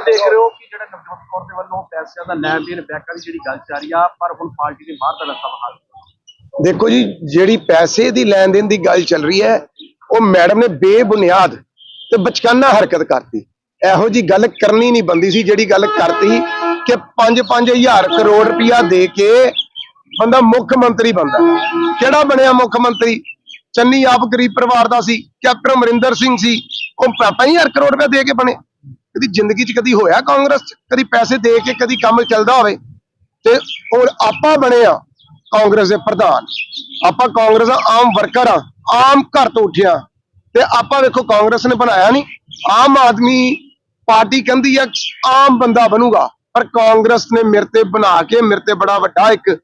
ਦੇਖ ਰਹੇ ਹੋ ਕਿ ਜਿਹੜਾ ਨਵਜੋਤ ਕੌਰ ਦੇ ਵੱਲੋਂ ਪੈਸਿਆਂ ਦਾ ਲੈਣ ਦੇਣ ਬੈਂਕਾਂ ਦੀ ਜਿਹੜੀ ਗੱਲ ਚੱਲ ਰਹੀ ਆ, ਪਰ ਹੁਣ ਪਾਰਟੀ ਦੇ ਬਾਹਰ ਦਾ ਰਸਤਾ ਬਹਾਲ ਦੇਖੋ ਜੀ, ਜਿਹੜੀ ਪੈਸੇ ਦੀ ਲੈਣ ਦੇਣ ਦੀ ਗੱਲ ਚੱਲ ਰਹੀ ਹੈ, ਉਹ ਮੈਡਮ ਨੇ ਬੇਬੁਨਿਆਦ ਤੇ ਬਚਕਾਨਾ ਹਰਕਤ ਕਰਤੀ। ਇਹੋ ਜੀ ਗੱਲ ਕਰਨੀ ਨਹੀਂ ਬੰਦੀ ਸੀ, ਜਿਹੜੀ ਗੱਲ ਕਰਤੀ ਕਿ 5-5000 ਕਰੋੜ ਰੁਪਇਆ ਦੇ ਕੇ ਬੰਦਾ ਮੁੱਖ ਮੰਤਰੀ ਬੰਦਾ। ਕਿਹੜਾ ਬਣਿਆ ਮੁੱਖ ਮੰਤਰੀ? ਚੰਨੀ ਆਪ ਗਰੀਬ ਪਰਿਵਾਰ ਦਾ ਸੀ ਕੈਪਟਨ ਅਮਰਿੰਦਰ ਸਿੰਘ ਸੀ, ਉਹ 5000 ਕਰੋੜ ਰੁਪਇਆ ਦੇ ਕੇ ਬਣੇ। ਕਦੀ ਜ਼ਿੰਦਗੀ 'ਚ ਕਦੀ ਹੋਇਆ ਕਾਂਗਰਸ 'ਚ? ਕਦੀ ਪੈਸੇ ਦੇ ਕੇ ਕਦੀ ਕੰਮ ਚੱਲਦਾ ਹੋਵੇ? ਤੇ ਹੁਣ ਆਪਾਂ ਬਣੇ ਆ ਕਾਂਗਰਸ ਦੇ ਪ੍ਰਧਾਨ। ਆਪਾਂ ਕਾਂਗਰਸ ਦਾ ਆਮ ਵਰਕਰ ਆ, ਆਮ ਘਰ ਤੋਂ ਉੱਠਿਆ ਤੇ ਆਪਾਂ ਵੇਖੋ ਕਾਂਗਰਸ ਨੇ ਬਣਾਇਆ ਨਹੀਂ ਆਮ ਆਦਮੀ ਪਾਰਟੀ ਕਹਿੰਦੀ ਆ, ਆਮ ਬੰਦਾ ਬਣੂਗਾ। ਪਰ ਕਾਂਗਰਸ ਨੇ ਮੇਰੇ ਤੇ ਬਣਾ ਕੇ, ਮੇਰੇ ਤੇ ਬੜਾ ਵੱਡਾ ਇੱਕ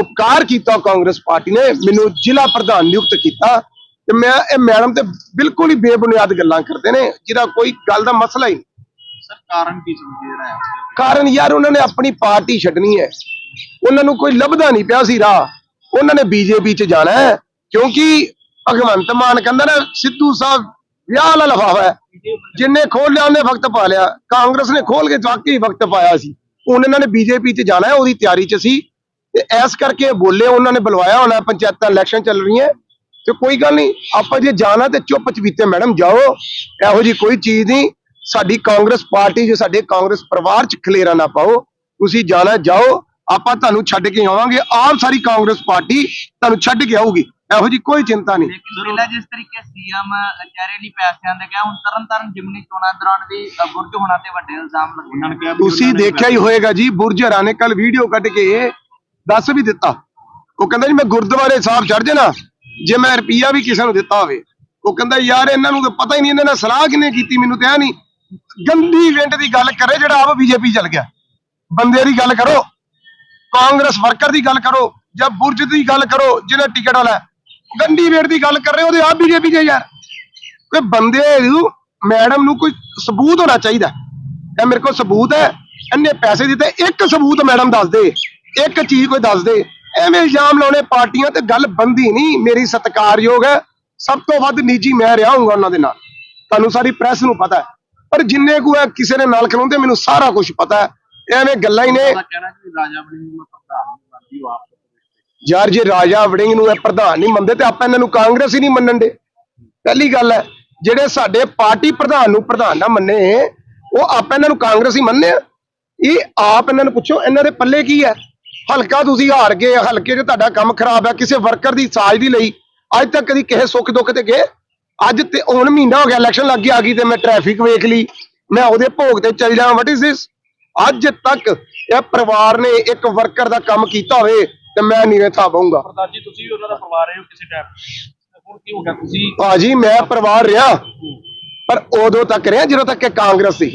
ਉਪਕਾਰ ਕੀਤਾ ਕਾਂਗਰਸ ਪਾਰਟੀ ਨੇ। ਮੈਨੂੰ ਜ਼ਿਲ੍ਹਾ ਪ੍ਰਧਾਨ ਨਿਯੁਕਤ ਕੀਤਾ। ਤੇ ਮੈਂ, ਇਹ ਮੈਡਮ ਤੇ ਬਿਲਕੁਲ ਹੀ ਬੇਬੁਨਿਆਦ ਗੱਲਾਂ ਕਰਦੇ ਨੇ। ਜਿਹਦਾ ਕੋਈ ਗੱਲ ਦਾ ਮਸਲਾ ਹੀ ਨਹੀਂ ਸਰ, ਕਾਰਨ ਕੀ ਸਮਝੇ ਜਿਹੜਾ ਕਾਰਨ ਯਾਰ, ਉਹਨਾਂ ਨੇ ਆਪਣੀ ਪਾਰਟੀ ਛੱਡਣੀ ਹੈ। ਉਹਨਾਂ ਨੂੰ ਕੋਈ ਲੱਭਦਾ ਨਹੀਂ ਪਿਆ ਸੀ ਰਾਹ। ਉਹਨਾਂ ਨੇ ਬੀਜੇਪੀ ਚ ਜਾਣਾ ਹੈ, ਕਿਉਂਕਿ ਭਗਵੰਤ ਮਾਨ ਕਹਿੰਦਾ ਨਾ, ਸਿੱਧੂ ਸਾਹਿਬ ਵਿਆਹ ਵਾਲਾ ਲਫਾਫਾ ਹੈ। ਜਿੰਨੇ ਖੋਲ ਲਿਆ, ਉਹਨੇ ਵਕਤ ਪਾ ਲਿਆ। ਕਾਂਗਰਸ ਨੇ ਖੋਲ ਕੇ ਵਾਕਈ ਵਕਤ ਪਾਇਆ ਸੀ। ਹੁਣ ਇਹਨਾਂ ਨੇ ਬੀਜੇਪੀ ਚ ਜਾਣਾ ਹੈ, ਉਹਦੀ ਤਿਆਰੀ ਚ ਸੀ। ਤੇ ਐਸ ਕਰਕੇ ਬੋਲੇ, ਉਹਨਾਂ ਨੇ ਬੁਲਵਾਇਆ ਹੋਣਾ, ਪੰਚਾਇਤਾਂ ਇਲੈਕਸ਼ਨ ਚੱਲ ਰਹੀਆਂ। ਤੇ ਕੋਈ ਗੱਲ ਨਹੀਂ, ਆਪਾਂ ਜੇ ਜਾਣਾ ਤੇ ਚੁੱਪ ਚਪੀਤੇ ਮੈਡਮ, ਜਾਓ। ਇਹੋ ਜੀ ਕੋਈ ਚੀਜ਼ ਨਹੀਂ। ਸਾਡੀ ਕਾਂਗਰਸ ਪਾਰਟੀ ਜੇ ਸਾਡੇ ਕਾਂਗਰਸ ਪਰਿਵਾਰ ਚ ਖਲੇਰਾ ਨਾ ਪਾਓ ਤੁਸੀਂ ਜਾਣਾ ਜਾਓ ਆਪਾਂ ਤੁਹਾਨੂੰ ਛੱਡ ਕੇ ਆਵਾਂਗੇ ਆਪ ਸਾਰੀ ਕਾਂਗਰਸ ਪਾਰਟੀ ਤੁਹਾਨੂੰ ਛੱਡ ਕੇ ਆਊਗੀ ਇਹੋ ਜੀ ਕੋਈ ਚਿੰਤਾ ਨਹੀਂ। ਪਹਿਲਾਂ ਜਿਸ ਤਰੀਕੇ ਸੀਐਮ ਚਿਹਰੇ ਲਈ ਪੈਸਿਆਂ ਦੇ ਗਿਆ ਹੁਣ ਤਰਨ ਤਾਰਨ ਜਿਮਨੀ ਚੋਣਾਂ ਦੌਰਾਨ ਵੀ ਬੁਰਜ ਹੋਣਾ ਤੇ ਵੱਡੇ ਇਲਜ਼ਾਮ ਲੱਗੇ। ਤੁਸੀਂ ਦੇਖਿਆ ਹੀ ਹੋਏਗਾ ਜੀ ਬੁਰਜ ਹਰਾ ਨੇ ਕੱਲ ਵੀਡੀਓ ਕੱਢ ਕੇ ਦੱਸ ਵੀ ਦਿੱਤਾ। ਉਹ ਕਹਿੰਦਾ ਜੀ ਮੈਂ ਗੁਰਦੁਆਰੇ ਸਾਹਿਬ ਚੜ ਜਾਣਾ ਜੇ ਮੈਂ ਰੁਪਈਆ ਵੀ ਕਿਸੇ ਨੂੰ ਦਿੱਤਾ ਹੋਵੇ। ਉਹ ਕਹਿੰਦਾ ਯਾਰ ਇਹਨਾਂ ਨੂੰ ਤਾਂ ਪਤਾ ਹੀ ਨਹੀਂ ਇਹਨਾਂ ਨਾਲ ਸਲਾਹ ਕਿਨੇ ਕੀਤੀ ਮੈਨੂੰ ਤੇ ਆ ਨਹੀਂ ਗੰਦੀ ਇਵੈਂਟ ਦੀ ਗੱਲ ਕਰੇ ਜਿਹੜਾ ਆਪ ਬੀਜੇਪੀ ਚੱਲ ਗਿਆ। ਬੰਦੇ ਦੀ ਗੱਲ ਕਰੋ, ਕਾਂਗਰਸ ਵਰਕਰ ਦੀ ਗੱਲ ਕਰੋ ਜਾਂ ਬੁਰਜ ਦੀ ਗੱਲ ਕਰੋ, ਜਿਹਨੇ ਟਿਕਟ ਵਾਲਾ ਗੰਦੀ ਇਵੈਂਟ ਦੀ ਗੱਲ ਕਰ ਰਹੇ ਉਹਦੇ ਆਪ ਬੀਜੇਪੀ ਦੇ ਯਾਰ। ਕੋਈ ਬੰਦੇ ਨੂੰ ਮੈਡਮ ਨੂੰ ਕੋਈ ਸਬੂਤ ਹੋਣਾ ਚਾਹੀਦਾ ਇਹ ਮੇਰੇ ਕੋਲ ਸਬੂਤ ਹੈ, ਇੰਨੇ ਪੈਸੇ ਦਿੱਤੇ, ਇੱਕ ਸਬੂਤ ਮੈਡਮ ਦੱਸ ਦੇ, ਇੱਕ ਚੀਜ਼ ਕੋਈ ਦੱਸ ਦੇ। ਐਵੇਂ ਇਲਜ਼ਾਮ ਲਾਉਣੇ ਪਾਰਟੀਆਂ ਤੇ ਗੱਲ ਬੰਦੀ ਨਹੀਂ, ਮੇਰੀ ਸਤਿਕਾਰਯੋਗ ਹੈ। ਸਭ ਤੋਂ ਵੱਧ ਨਿੱਜੀ ਮੈਂ ਰਿਹਾ ਹੂੰਗਾ ਉਹਨਾਂ ਦੇ ਨਾਲ। ਤੁਹਾਨੂੰ ਸਾਰੀ ਪ੍ਰੈਸ ਨੂੰ ਪਤਾ ਹੈ। ਪਰ ਜਿੰਨੇ ਕੋ ਹੈ ਕਿਸੇ ਦੇ ਨਾਲ ਖਲੋਂਦੇ ਮੈਨੂੰ ਸਾਰਾ ਕੁਝ ਪਤਾ ਹੈ। ਐਵੇਂ ਗੱਲਾਂ ਹੀ ਨੇ। ਨੂੰ ਯਾਰ ਜੇ ਰਾਜਾ ਵੜਿੰਗ ਨੂੰ ਇਹ ਪ੍ਰਧਾਨ ਨਹੀਂ ਮੰਨਦੇ ਤੇ ਆਪਾਂ ਇਹਨਾਂ ਨੂੰ ਕਾਂਗਰਸ ਹੀ ਨਹੀਂ ਮੰਨਣ ਦੇ। ਪਹਿਲੀ ਗੱਲ ਹੈ ਜਿਹੜੇ ਸਾਡੇ ਪਾਰਟੀ ਪ੍ਰਧਾਨ ਨੂੰ ਪ੍ਰਧਾਨ ਨਾ ਮੰਨੇ ਉਹ ਆਪਾਂ ਇਹਨਾਂ ਨੂੰ ਕਾਂਗਰਸ ਹੀ ਮੰਨਦੇ ਆ। ਇਹ ਆਪ ਇਹਨਾਂ ਨੂੰ ਪੁੱਛੋ ਇਹਨਾਂ ਦੇ ਪੱਲੇ ਕੀ ਹੈ? ਹਲਕਾ ਤੁਸੀਂ ਹਾਰ ਗਏ ਹਲਕੇ 'ਚ ਤੁਹਾਡਾ ਕੰਮ ਖਰਾਬ ਹੈ ਕਿਸੇ ਵਰਕਰ ਦੀ ਸਾਜ ਦੀ ਲਈ ਅੱਜ ਤੱਕ ਕਦੀ ਕਿਸੇ ਸੁੱਖ ਦੁੱਖ ਤੇ ਗਏ? ਅੱਜ ਤੇ ਹੁਣ ਮਹੀਨਾ ਹੋ ਗਿਆ ਇਲੈਕਸ਼ਨ ਲੱਗ ਗਈ ਆ ਗਈ ਤੇ ਮੈਂ ਟ੍ਰੈਫਿਕ ਵੇਖ ਲਈ। ਮੈਂ ਉਹਦੇ ਭੋਗ ਤੇ ਚੱਲ ਜਾਵਾਂ ਵਾਟ ਇਜ਼ ਥਿਸ ਅੱਜ ਤੱਕ ਇਹ ਪਰਿਵਾਰ ਨੇ ਇੱਕ ਵਰਕਰ ਦਾ ਕੰਮ ਕੀਤਾ ਹੋਵੇ ਤੇ ਮੈਂ ਨੀਵੇਂ ਥਾ ਬਹੂੰਗਾ। ਪ੍ਰਧਾਨ ਜੀ ਤੁਸੀਂ ਵੀ ਉਹਨਾਂ ਦਾ ਪਰਿਵਾਰ ਰਹੇ ਹੋ ਕਿਸੇ ਟਾਈਮ ਹੁਣ ਕੀ ਹੋ ਗਿਆ ਤੁਸੀਂ? ਭਾਜੀ ਮੈਂ ਪਰਿਵਾਰ ਰਿਹਾ ਪਰ ਉਦੋਂ ਤੱਕ ਰਿਹਾ ਜਦੋਂ ਤੱਕ ਇਹ ਕਾਂਗਰਸ ਸੀ।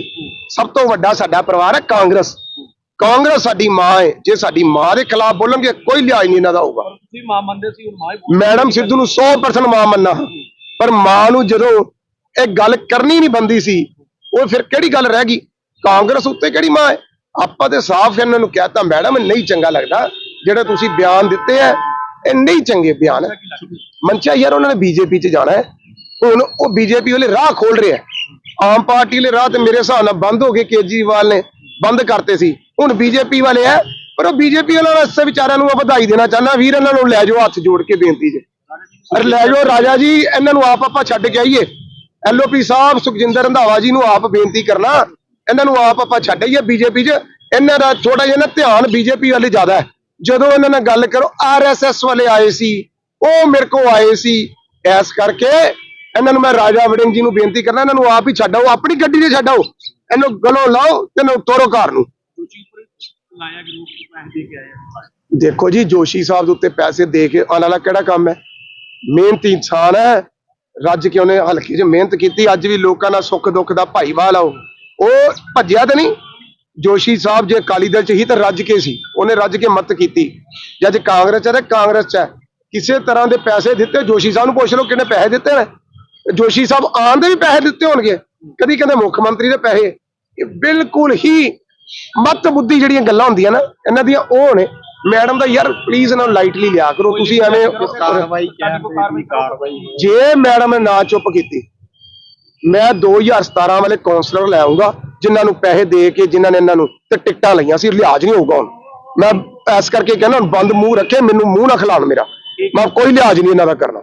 ਸਭ ਤੋਂ ਵੱਡਾ ਸਾਡਾ ਪਰਿਵਾਰ ਹੈ ਕਾਂਗਰਸ। ਕਾਂਗਰਸ ਸਾਡੀ ਮਾਂ ਹੈ। ਜੇ ਸਾਡੀ ਮਾਂ ਦੇ ਖਿਲਾਫ ਬੋਲਣਗੇ ਕੋਈ ਲਿਹਾਜ਼ ਨਹੀਂ ਇਹਨਾਂ ਦਾ ਹੋਊਗਾ। ਤੁਸੀਂ ਮਾਂ ਮੰਨਦੇ ਸੀ ਹੁਣ ਮਾਂ ਹੀ ਬੋਲ- ਮੈਡਮ ਸਿੱਧੂ ਨੂੰ 100% ਮਾਂ ਮੰਨਣਾ ਪਰ ਮਾਂ ਨੂੰ ਜਦੋਂ ਇਹ ਗੱਲ ਕਰਨੀ ਨਹੀਂ ਬੰਦੀ ਸੀ, ਉਹ ਫਿਰ ਕਿਹੜੀ ਗੱਲ ਰਹਿ ਗਈ? ਕਾਂਗਰਸ ਉੱਤੇ ਕਿਹੜੀ ਮਾਂ ਹੈ? ਆਪਾਂ ਤੇ ਸਾਫ਼ ਇਹਨਾਂ ਨੂੰ ਕਹਿਤਾ ਮੈਡਮ, ਨਹੀਂ ਚੰਗਾ ਲੱਗਦਾ। ਜਿਹੜੇ ਤੁਸੀਂ ਬਿਆਨ ਦਿੱਤੇ ਆ ਇਹ ਨਹੀਂ ਚੰਗੇ ਬਿਆਨ ਮਨਚਾ ਯਾਰ, ਉਹਨਾਂ ਨੇ ਬੀਜੇਪੀ 'ਚ ਜਾਣਾ ਹੈ। ਹੁਣ ਉਹ ਬੀਜੇਪੀ ਵਾਲੇ ਰਾਹ ਖੋਲ ਰਿਹਾ ਆਮ ਪਾਰਟੀ ਵਾਲੇ ਰਾਹ ਤੇ ਮੇਰੇ ਹਿਸਾਬ ਨਾਲ ਬੰਦ ਹੋ ਗਏ, ਕੇਜਰੀਵਾਲ ਨੇ ਬੰਦ ਕਰਤੇ ਸੀ। ਹੁਣ ਬੀਜੇਪੀ ਵਾਲੇ ਆ ਪਰ ਉਹ ਬੀਜੇਪੀ ਵਾਲਿਆਂ ਵਾਸਤੇ ਵਿਚਾਰਿਆਂ ਨੂੰ ਵਧਾਈ ਦੇਣਾ ਚਾਹੁੰਦਾ, ਵੀਰ ਇਹਨਾਂ ਨੂੰ ਲੈ ਜਾਓ ਹੱਥ ਜੋੜ ਕੇ ਬੇਨਤੀ ਜੇ ਲੈ ਜਾਓ ਰਾਜਾ ਜੀ ਇਹਨਾਂ ਨੂੰ ਆਪ ਆਪਾਂ ਛੱਡ ਕੇ ਆਈਏ। ਐਲਓਪੀ ਸਾਹਿਬ ਸੁਖਜਿੰਦਰ ਰੰਧਾਵਾ ਜੀ ਨੂੰ ਆਪ ਬੇਨਤੀ ਕਰਨਾ ਇਹਨਾਂ ਨੂੰ ਆਪ ਆਪਾਂ ਛੱਡ ਆਈਏ ਬੀਜੇਪੀ 'ਚ। ਇਹਨਾਂ ਦਾ ਥੋੜਾ ਜਿਹਾ ਨਾ ਧਿਆਨ ਬੀਜੇਪੀ ਵਾਲੇ ਜ਼ਿਆਦਾ ਹੈ। ਜਦੋਂ ਇਹਨਾਂ ਨਾਲ ਗੱਲ ਕਰੋ ਆਰਐਸਐਸ ਵਾਲੇ ਆਏ ਸੀ ਉਹ ਮੇਰੇ ਕੋ ਆਏ ਸੀ। ਐਸ ਕਰਕੇ ਇਹਨਾਂ ਨੂੰ ਮੈਂ ਰਾਜਾ ਵੜਿੰਗ ਜੀ ਨੂੰ ਬੇਨਤੀ ਕਰਨਾ ਇਹਨਾਂ ਨੂੰ ਆਪ ਹੀ ਛੱਡਾਓ ਆਪਣੀ ਗੱਡੀ 'ਤੇ ਛੱਡਾਓ। ਇਹਨੂੰ ਗਲੋਂ ਲਾਓ ਤੇ ਇਹਨੂੰ ਤੋਰੋ ਘਰ ਨੂੰ। ਦੇਖੋ ਜੀ ਜੋਸ਼ੀ ਸਾਹਿਬ ਦੇ ਉੱਤੇ ਪੈਸੇ ਦੇ ਕੇ ਆਉਣ ਵਾਲਾ ਕਿਹੜਾ ਕੰਮ ਹੈ? ਮਿਹਨਤੀ ਇਨਸਾਨ ਹੈ, ਰੱਜ ਕੇ ਉਹਨੇ ਹਲਕੇ 'ਚ ਮਿਹਨਤ ਕੀਤੀ, ਅੱਜ ਵੀ ਲੋਕਾਂ ਨਾਲ ਸੁੱਖ ਦੁੱਖ ਦਾ ਭਾਈਵਾਲ ਆ ਉਹ। ਭੱਜਿਆ ਤੇ ਨਹੀਂ, ਜੋਸ਼ੀ ਸਾਹਿਬ ਜੇ ਅਕਾਲੀ ਦਲ 'ਚ ਹੀ ਤਾਂ ਰੱਜ ਕੇ ਸੀ, ਉਹਨੇ ਰੱਜ ਕੇ ਮਦਦ ਕੀਤੀ। ਜੇ ਅੱਜ ਕਾਂਗਰਸ 'ਚ ਹੈ ਤੇ ਕਾਂਗਰਸ 'ਚ ਹੈ। ਕਿਸੇ ਤਰ੍ਹਾਂ ਦੇ ਪੈਸੇ ਦਿੱਤੇ, ਜੋਸ਼ੀ ਸਾਹਿਬ ਨੂੰ ਪੁੱਛ ਲਓ ਕਿੰਨੇ ਪੈਸੇ ਦਿੱਤੇ ਨੇ। ਜੋਸ਼ੀ ਸਾਹਿਬ ਆਉਣ ਦੇ ਵੀ ਪੈਸੇ ਦਿੱਤੇ ਹੋਣਗੇ। ਕਦੀ ਕਹਿੰਦੇ ਮੁੱਖ ਮੰਤਰੀ ਦੇ ਪੈਸੇ। ਇਹ ਬਿਲਕੁਲ ਹੀ ਮੱਤ ਬੁੱਧੀ ਜਿਹੜੀਆਂ ਗੱਲਾਂ ਹੁੰਦੀਆਂ ਨਾ, ਇਹਨਾਂ ਦੀਆਂ ਉਹ ਨੇ। ਮੈਡਮ ਦਾ ਯਾਰ ਪਲੀਜ਼ ਇਹਨਾਂ ਨੂੰ ਲਾਈਟਲੀ ਲਿਆ ਕਰੋ ਤੁਸੀਂ ਐਵੇਂ ਕਾਰਵਾਈ ਕਹਿੰਦੇ ਕਾਰਵਾਈ ਜੇ ਮੈਡਮ ਨੇ ਨਾ ਚੁੱਪ ਕੀਤੀ ਮੈਂ 2017 ਵਾਲੇ ਕਾਉਂਸਲਰ ਲੈ ਆਉਂਗਾ ਜਿਨ੍ਹਾਂ ਨੂੰ ਪੈਸੇ ਦੇ ਕੇ ਜਿਨ੍ਹਾਂ ਨੇ ਇਹਨਾਂ ਨੂੰ ਤੇ ਟਿਕਟਾਂ ਲਈਆਂ ਸੀ ਲਿਹਾਜ਼ ਨਹੀਂ ਹੋਊਗਾ ਹੁਣ। ਮੈਂ ਐਸ ਕਰਕੇ ਕਹਿੰਦਾ ਹੁਣ ਬੰਦ ਮੂੰਹ ਰੱਖੇ ਮੈਨੂੰ ਮੂੰਹ ਨਾ ਖਿਲਾਉਣ ਮੇਰਾ। ਮੈਂ ਕੋਈ ਲਿਹਾਜ਼ ਨਹੀਂ ਇਹਨਾਂ ਦਾ ਕਰਨਾ।